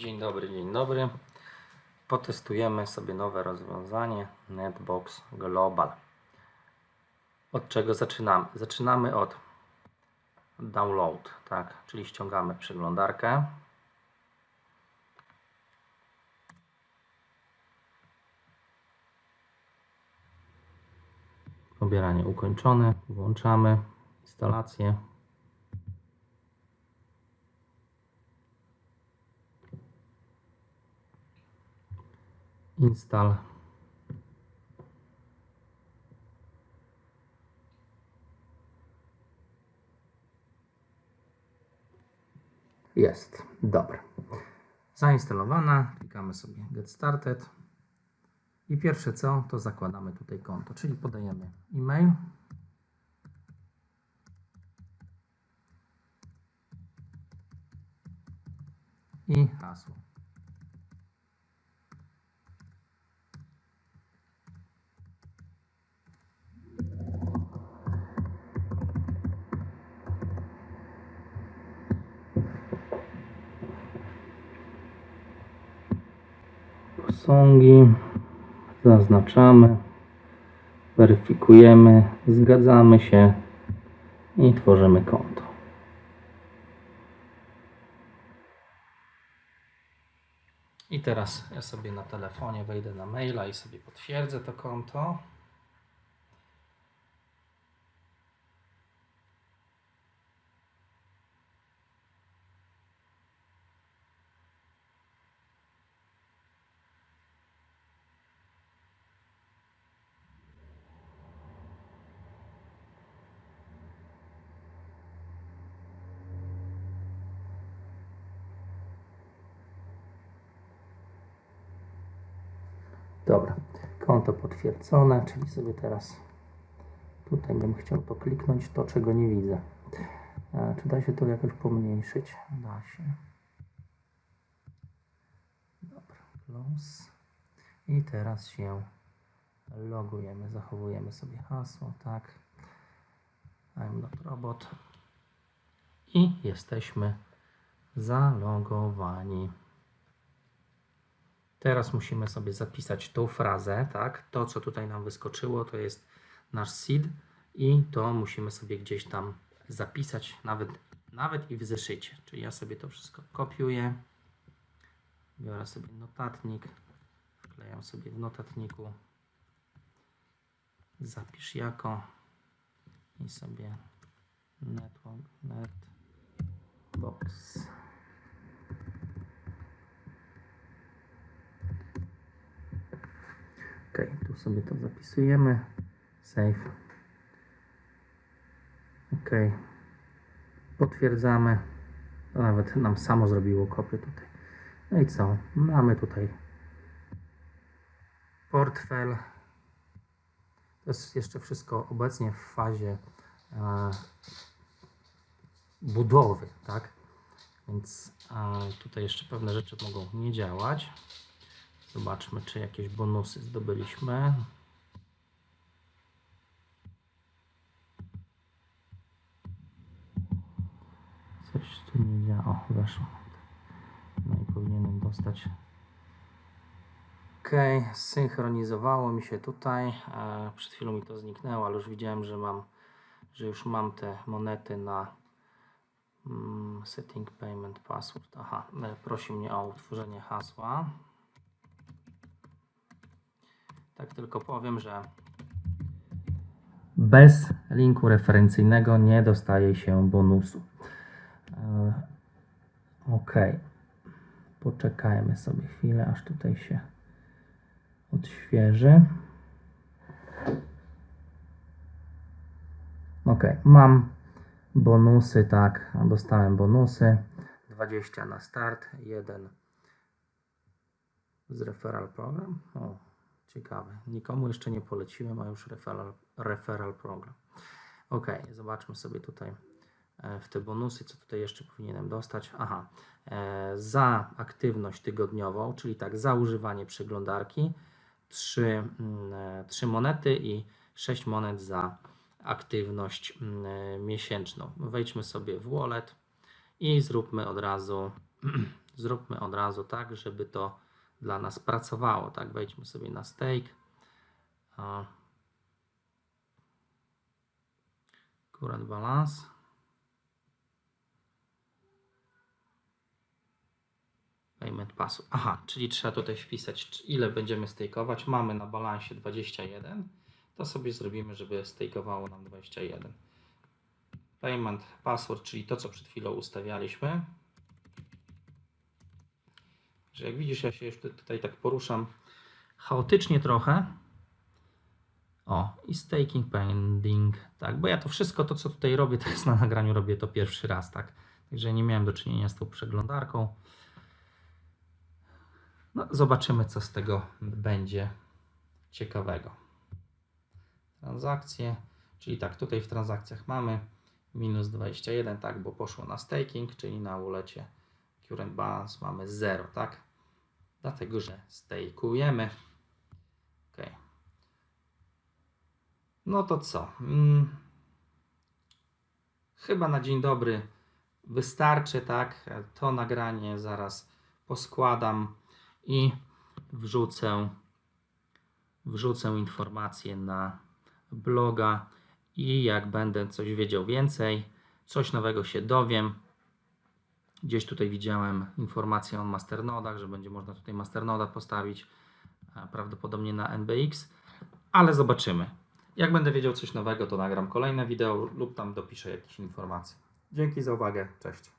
Dzień dobry, dzień dobry. Potestujemy sobie nowe rozwiązanie Netbox Global. Od czego zaczynamy? Zaczynamy od download, tak? Czyli ściągamy przeglądarkę. Pobieranie ukończone, włączamy instalację. Install. Jest, dobra. Zainstalowana, klikamy sobie get started. I pierwsze co, to zakładamy tutaj konto, czyli podajemy e-mail. I hasło posągi, zaznaczamy, weryfikujemy, zgadzamy się i tworzymy konto. I teraz ja sobie na telefonie wejdę na maila i sobie potwierdzę to konto. Dobra, konto potwierdzone, czyli sobie teraz tutaj bym chciał to kliknąć, to czego nie widzę. E, Czy da się to jakoś pomniejszyć? Da się. Dobra, close. I teraz się logujemy, zachowujemy sobie hasło, tak. I'm not robot. I jesteśmy zalogowani. Teraz musimy sobie zapisać tą frazę, tak? To, co tutaj nam wyskoczyło, to jest nasz seed i to musimy sobie gdzieś tam zapisać, nawet, nawet i w zeszycie. Czyli ja sobie to wszystko kopiuję, biorę sobie notatnik, wklejam sobie w notatniku, zapisz jako i sobie network. Ok, tu sobie to zapisujemy. Save. Ok. Potwierdzamy. Nawet nam samo zrobiło kopię tutaj. No i co? Mamy tutaj portfel. To jest jeszcze wszystko obecnie w fazie e, budowy, tak? Więc e, tutaj jeszcze pewne rzeczy mogą nie działać. Zobaczmy, czy jakieś bonusy zdobyliśmy. Coś tu nie działa. O, weszło. No i powinienem dostać. Ok, synchronizowało mi się tutaj. E, przed chwilą mi to zniknęło, ale już widziałem, że mam, że już mam te monety na mm, setting payment password. Aha, e, prosi mnie o utworzenie hasła. Tak tylko powiem, że bez linku referencyjnego nie dostaje się bonusu. E, Ok. Poczekajmy sobie chwilę, aż tutaj się odświeży. Ok, mam bonusy, tak, dostałem bonusy. 20 na start, 1 z referral program. O, ciekawe. Nikomu jeszcze nie poleciłem, a już referral, referral program. Ok, zobaczmy sobie tutaj e, w te bonusy, co tutaj jeszcze powinienem dostać. Aha, e, za aktywność tygodniową, czyli tak, za używanie przeglądarki 3, 3 monety i 6 monet za aktywność mm, e, miesięczną. Wejdźmy sobie w wallet i zróbmy od razu zróbmy od razu tak, żeby to dla nas pracowało. Tak, wejdźmy sobie na stake. Current balance. Payment password. Aha, czyli trzeba tutaj wpisać, ile będziemy stakeować. Mamy na balansie 21. To sobie zrobimy, żeby stakeowało nam 21. Payment password, czyli to, co przed chwilą ustawialiśmy. Jak widzisz, ja się już tu- tutaj tak poruszam chaotycznie trochę. O, i staking pending, tak, bo ja to wszystko to, co tutaj robię, to jest na nagraniu, robię to pierwszy raz, tak. Także nie miałem do czynienia z tą przeglądarką. No, zobaczymy, co z tego będzie ciekawego. Transakcje, czyli tak, tutaj w transakcjach mamy minus 21, tak, bo poszło na staking, czyli na ulecie current balance mamy 0, tak? Dlatego, że stakeujemy. Ok. No to co? Mm. Chyba na dzień dobry wystarczy, tak? To nagranie zaraz poskładam i wrzucę, wrzucę informacje na bloga i jak będę coś wiedział więcej, coś nowego się dowiem. Gdzieś tutaj widziałem informację o masternodach, że będzie można tutaj masternoda postawić, a prawdopodobnie na NBX, ale zobaczymy. Jak będę wiedział coś nowego, to nagram kolejne wideo lub tam dopiszę jakieś informacje. Dzięki za uwagę, cześć.